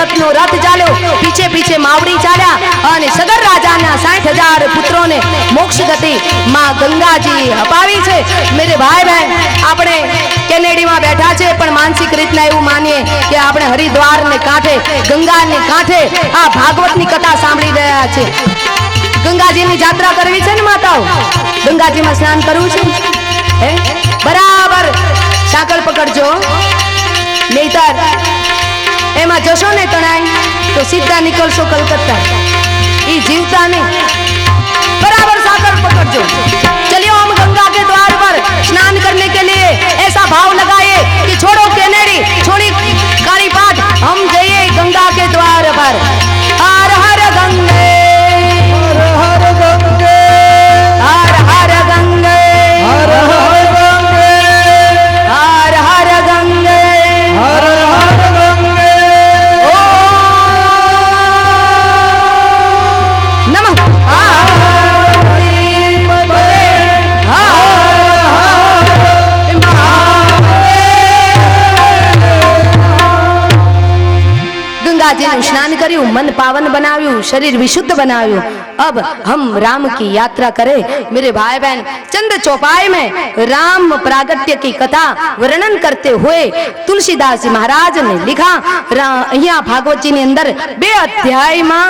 રથનો રથ ચાલ્યો. પીછે પીછે માવડી ચાલ્યા અને સગર રાજાના સાઠ હજાર પુત્રોને મોક્ષ ગતિ માં ગંગાજી અપાવી છે. મેરે ભાઈ બહેન, આપણે કેનેડીમાં બેઠા છે, પણ માનસિક રીતના એવું માનીએ કે આપણે હરિદ્વાર ને કાંઠે ગંગા ને કાંઠે આ ભાગવતની કથા સાંભળી રહ્યા છે. ગંગાજીની જાત્રા કરવી છે ને માતાઓ? ગંગાજીમાં સ્નાન કરવું છે? હે? બરાબર. સાંકળ પકડજો. નહીતર એમાં જશો ને તણાઈ તો સીધા નીકળશો કલકત્તા ઈ જીવતા નહીં बराबर साकर पकड़ जो चलिए हम गंगा के द्वार पर स्नान करने के लिए ऐसा भाव लगाए कि छोड़ो केनेडी छोड़ी काली पाठ हम जाइए गंगा के द्वार पर हर हर गंगे ગંગાજીનું સ્નાન કર્યું મન પાવન બનાવ્યું શરીર વિશુદ્ધ બનાવ્યું अब हम राम की यात्रा करें मेरे भाई बहन चंद चौपाई में राम प्रागट्य की कथा वर्णन करते हुए तुलसीदास जी महाराज ने लिखा रा- અહીંયા ભાગવતજીની અંદર બે અધ્યાયમાં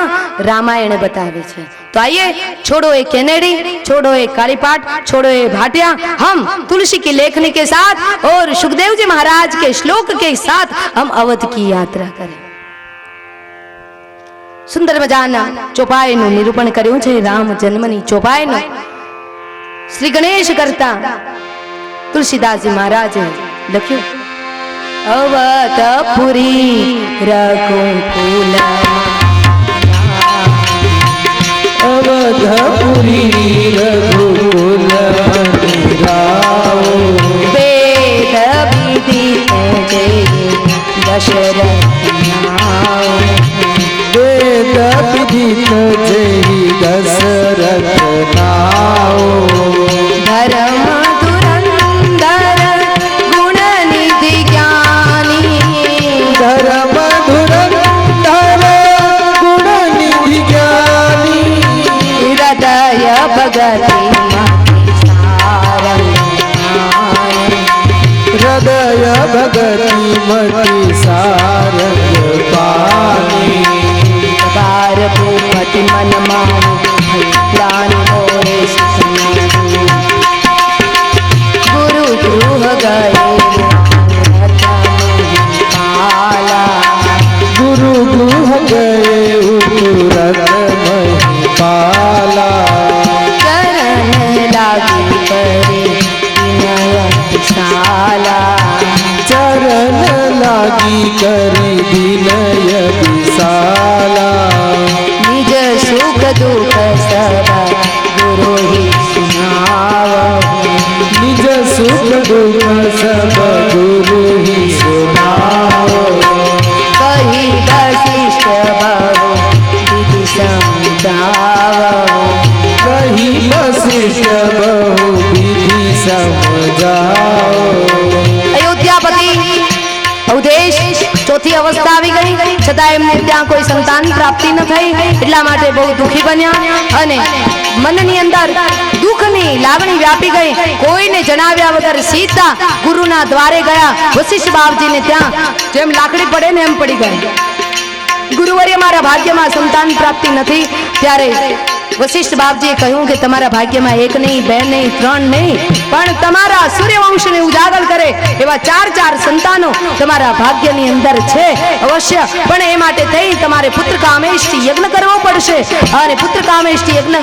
રામાયણ બતાવે છે तो आइए छोड़ो ये कैनेडी छोड़ो ये कालीपाट छोड़ो ये भाटिया हम तुलसी की लेखनी के साथ और सुखदेव जी महाराज के श्लोक के साथ हम अवध की यात्रा करें સુંદર મજાના ચોપાઈનું નિરૂપણ કર્યું છે. રામ જન્મની ચોપાઈનું. શ્રી ગણેશ કરતા તુલસીદાસજી મહારાજે લખ્યું અવતપુરી રઘુકુલ અવધપુરી રઘુકુલ રાઓ વેદ વિદિત જય દશરથ काठीत जेही दशरथ नाव. धर्म धुरंधर गुणनिधी ज्ञानी. धर्म गुण गुणनिधी ज्ञानी. हृदय भगत નિજ સુખ દુઃખ સબ ગુરુ હિ સુનાવો કહી વશિષ્ઠ બહુ વિધિ સમજાવ કહી વશિષ્ઠ બહુ વિધિ સમજાવો અયોધ્યાપતિ અવધેશ ચોથી અવસ્થા આવી ગઈ. છતાં એમને ત્યાં કોઈ સંતાન પ્રાપ્તિ ન થઈ એટલા માટે બહુ દુઃખી બન્યા અને મનની અંદર દુઃખની લાગણી વ્યાપી ગઈ. કોઈને જણાવ્યા વગર સીધા ગુરુના દ્વારે ગયા. વશિષ્ઠ બાપજીને ત્યાં જેમ લાકડી પડે ને એમ પડી ગઈ. ગુરુવર્ય મારા ભાગ્યમાં સંતાન પ્રાપ્તિ નથી. ત્યારે વશિષ્ઠ બાપજીએ કહ્યું કે તમારા ભાગ્યમાં એક નહીં, બે નહીં, ત્રણ નહીં, પણ તમારા સૂર્યવંશને ઉજાગર કરે એવા ચાર ચાર સંતાનો તમારા ભાગ્યની અંદર છે અવશ્ય. પણ એ માટે થઈ તમારે પુત્ર કામેષ્ટી યજ્ઞ કરવો પડશે. અને પુત્ર કામેષ્ટી યજ્ઞ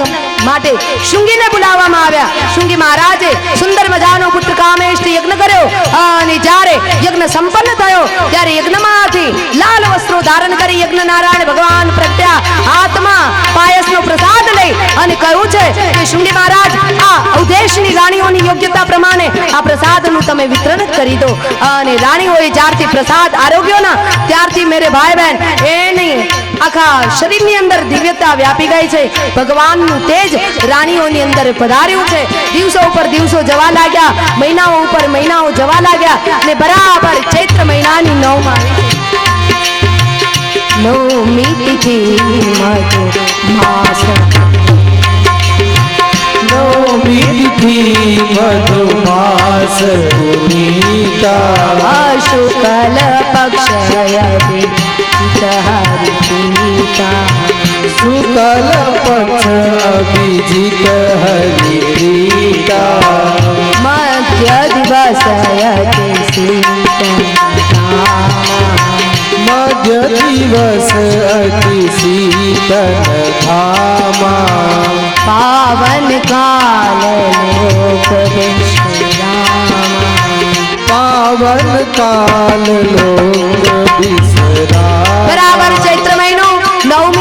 માટે શૃંગીને બોલાવવામાં આવ્યા. શુંગી મહારાજે સુંદર મજાનો પુત્ર કામેષ્ટી યજ્ઞ કર્યો. અને જ્યારે યજ્ઞ સંપન્ન થયો, ત્યારે યજ્ઞમાંથી લાલ વસ્ત્રો ધારણ કરી યજ્ઞ નારાયણ ભગવાન પ્રત્યા હાથમાં પાયસનો પ્રસાદ લઈ અને કહ્યું છે કે શૃંગી મહારાજ, આ અવધેશની રાણીઓની યોગ્યતા પ્રમાણે આ પ્રસાદનું તમે વિતરણ કરી દો. અને રાણીઓએ જ્યારથી પ્રસાદ આરોગ્યોના ત્યારથી મેરે ભાઈ બહેન એની આખા શરીરની અંદર દિવ્યતા વ્યાપી ગઈ છે. ભગવાનનું તેજ રાણીઓની અંદર પધાર્યું છે. દિવસો ઉપર દિવસો જવા લાગ્યા, મહિનાઓ ઉપર મહિનાઓ જવા લાગ્યા અને બરાબર ચૈત્ર મહિનાની નવમાં. નવમી તિથિ મધુ માસ. નવમી તિથિ મધુમાસ પુનીતા. શુકલ પક્ષય પિતા શુકલ પક્ષ અભિજીત હરિપ્રીતા મધ્ય દિવસ સીતા મધ્ય દિવસ અતિ શીતલ ધામા પાવન કાલ લોક પાવન કાલ લોક બરાબર ચૈત્ર મહિનો નવમી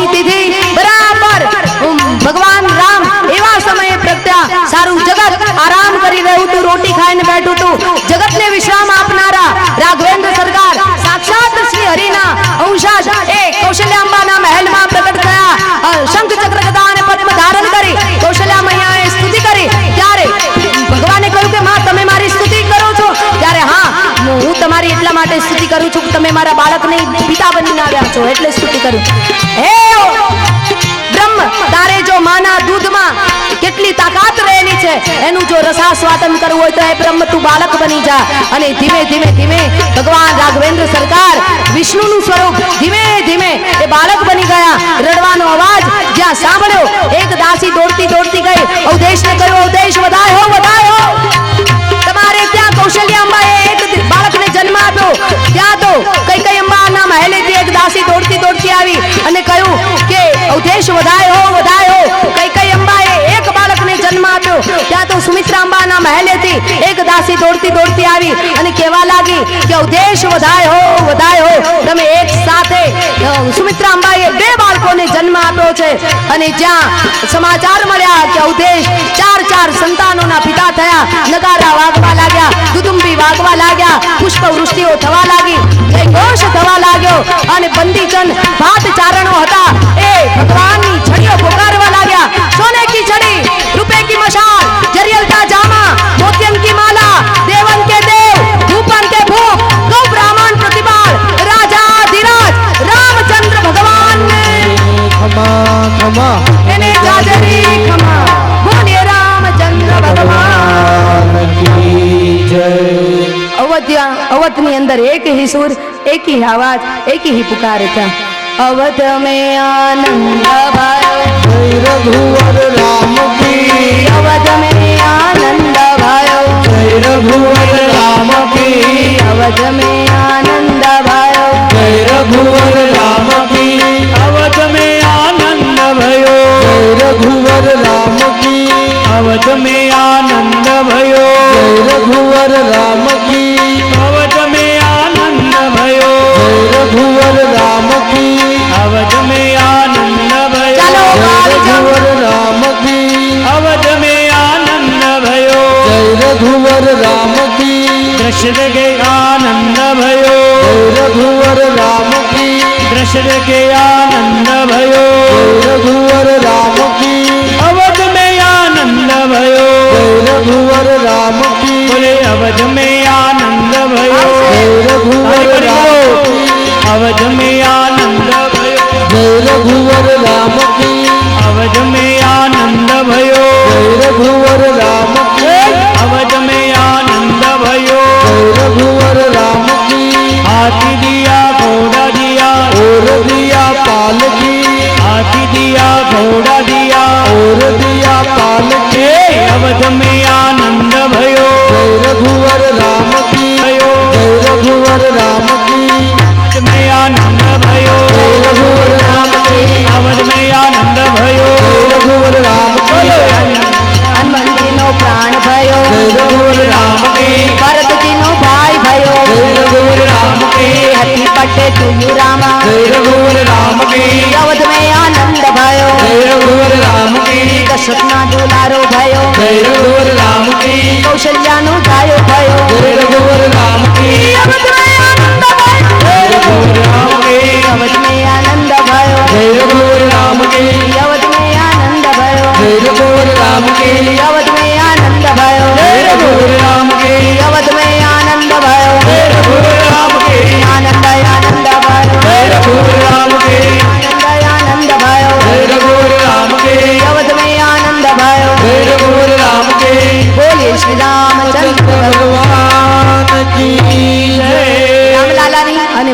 એટલા માટે સ્તુતિ કરું છું કે તમે મારા બાળકને પિતા બનીને આવ્યા છો એટલે સ્તુતિ કરું. હે બ્રહ્મ, તારે જો માના દૂધમાં કેટલી તાકાત રહેલી છે, એનું જો રસાસ્વાદન કરવું હોય તો એ બ્રહ્મ, તું બાળક બની જા. અને ધીમે ધીમે ધીમે ભગવાન રાઘવેન્દ્ર સરકાર વિષ્ણુનું સ્વરૂપ ધીમે ધીમે એ બાળક બની ગયા. રડવાનો અવાજ જ્યાં સાંભળ્યો, એક દાસી દોડતી દોડતી ગઈ. અવધેશને કહ્યું અવદેશ વધાય હો વધાય હો. તમારે ત્યાં કૌશલ્ય અંબાએ એક જન્મ આપ્યો ત્યાં તો કઈ કઈ અંબાના મહેલેથી એક દાસી દોડતી દોડતી આવી અને કહ્યું કે અવધેશ વધાય હો મહેલેથી એક દાસી દોડતી દોડતી આવી અને કહેવા લાગી કે અવધેશ વધાય હો વધાય હો. તમે એક સાથે સુમિત્રા અંબાએ બે બાળકોને જન્મ આપ્યો છે અને જ્યાં સમાચાર મળ્યા કે અવધેશ ચાર ચાર સંતાનોના પિતા થયા, નગારા વાગવા લાગ્યા, દુદુંબી વાગવા લાગ્યા પુષ્પ વૃષ્ટિઓ થવા લાગી ઘોષ થવા લાગ્યો અને બંદીજન ભાત ચારણો હતા. એ ભગવાનની અવધ્યા અવધની અંદર એક હી સુર એક હી આવાજ એક હી પુકાર હતા અવધ મે આનંદ ભાયો રઘુવર રામ કી. અવધ મે આનંદ ભાયો. રઘુવર રામ કી. અવધ મે આનંદ ભાયો. રઘુવર રામ કી. અવધ મે આનંદ ભયો. રઘુવર દશર કે આનંદ ભયો રઘુવર રામ કી અવધ મે આનંદ ભયો રઘુવર રામ કી બોલે અવધ મે આનંદ ભયો રઘુવર રામ અવધ મે આનંદ ભયો રઘુવર રામ કી should not do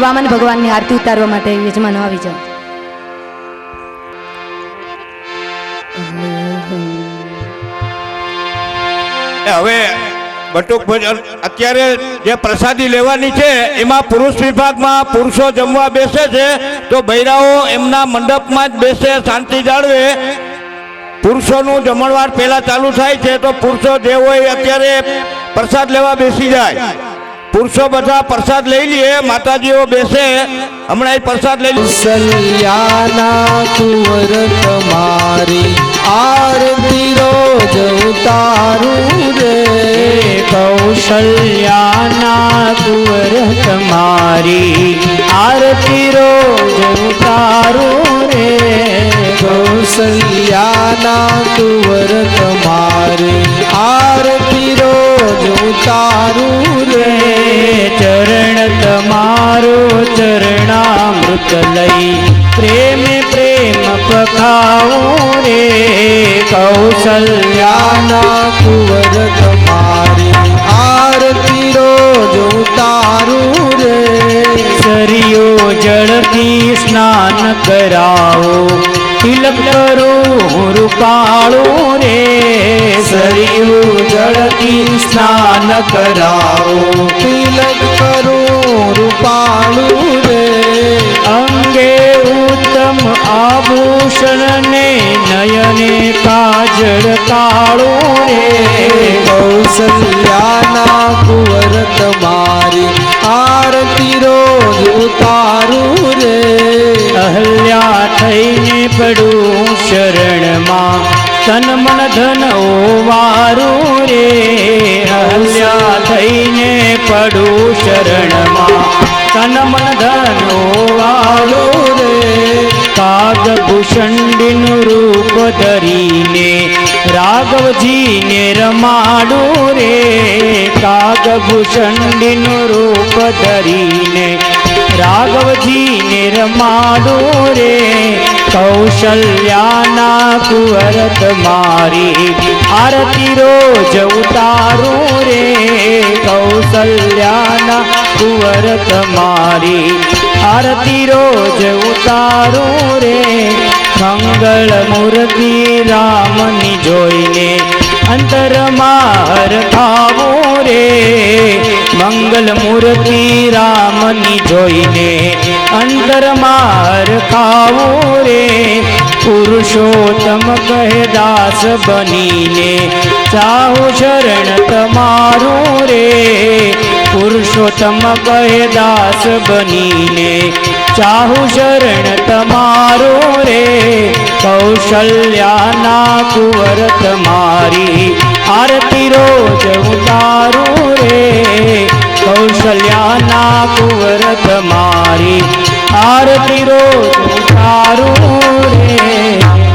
ભગવાનની આરતી ઉતારવા માટે યજમાનો આવી જાઓ. હવે બટુક ભજન અત્યારે જે પ્રસાદી લેવાની છે, એમાં પુરુષ વિભાગમાં પુરુષો જમવા બેસે છે. તો બૈરાઓ એમના મંડપમાં જ બેસે, શાંતિ જાળવે. પુરુષોનું જમણવાર પહેલા ચાલુ થાય છે, તો પુરુષો જે હોય અત્યારે પ્રસાદ લેવા બેસી જાય. પુરુષો બધા પ્રસાદ લઈ લઈએ માતાજીઓ બેસે. હમણાં એ પ્રસાદ લઈ સલિયાના કુંવર તમારી આરતી રોજ ઉતારું રે. કૌશલ્યાના કુંવર તમારી આરતી રોજ ઉતારું રે. કૌશલ્યાના કુંવર ઉતારું રે, ચરણ તમારો ચરણામૃત લઈ. પ્રેમ પ્રેમ પખાવું રે, કૌશલ્યાના કુંવર તમારી. આરતી રોજ તારું રે, સરિયો જળથી સ્નાન કરાવો. તિલક કરું રૂપાળું રે. સરિયો જળથી સ્નાન કરાવો. તિલક કરું રૂપાળું રે. અંગે ઉત્તમ આભૂષણ ને નયને કાજળ કાળું રે. કૌશલ્યાના તન મન ધન ઓવારું રે, હલ્યા થઈને પડું શરણમાં. તન મન ધન ઓવારું રે કાગભૂષણનું રૂપ ધરીને, રાઘવજીને રમાડું રે. કાગ કાગભૂષણનું રૂપ ધરીને, રાઘવજીને રમાડું રે. કૌશલ્યાના કુવરત મારી આરતી રોજ ઉતારું રે. કૌશલ્યાના કુવરત મારી આરતી રોજ ઉતારું રે. મંગળ મૂર્તિ રામની જોઈને અંતરમાં હરખાવું રે. મંગલ મૂર્તિ રામની જોઈને અંતરમાં હરખાવું રે. પુરુષોત્તમ કહે, દાસ બનીને ચાહું શરણ તમારું રે. પુરુષોત્તમ કહે, દાસ બનીને ચાહું શરણ તમારું રે કૌશલ્યાના કુંવર તમારી આરતી રોજ ઉતારું રે કૌશલ્યાના કુંવર તમારી આરતી રોજ ઉતારું રે.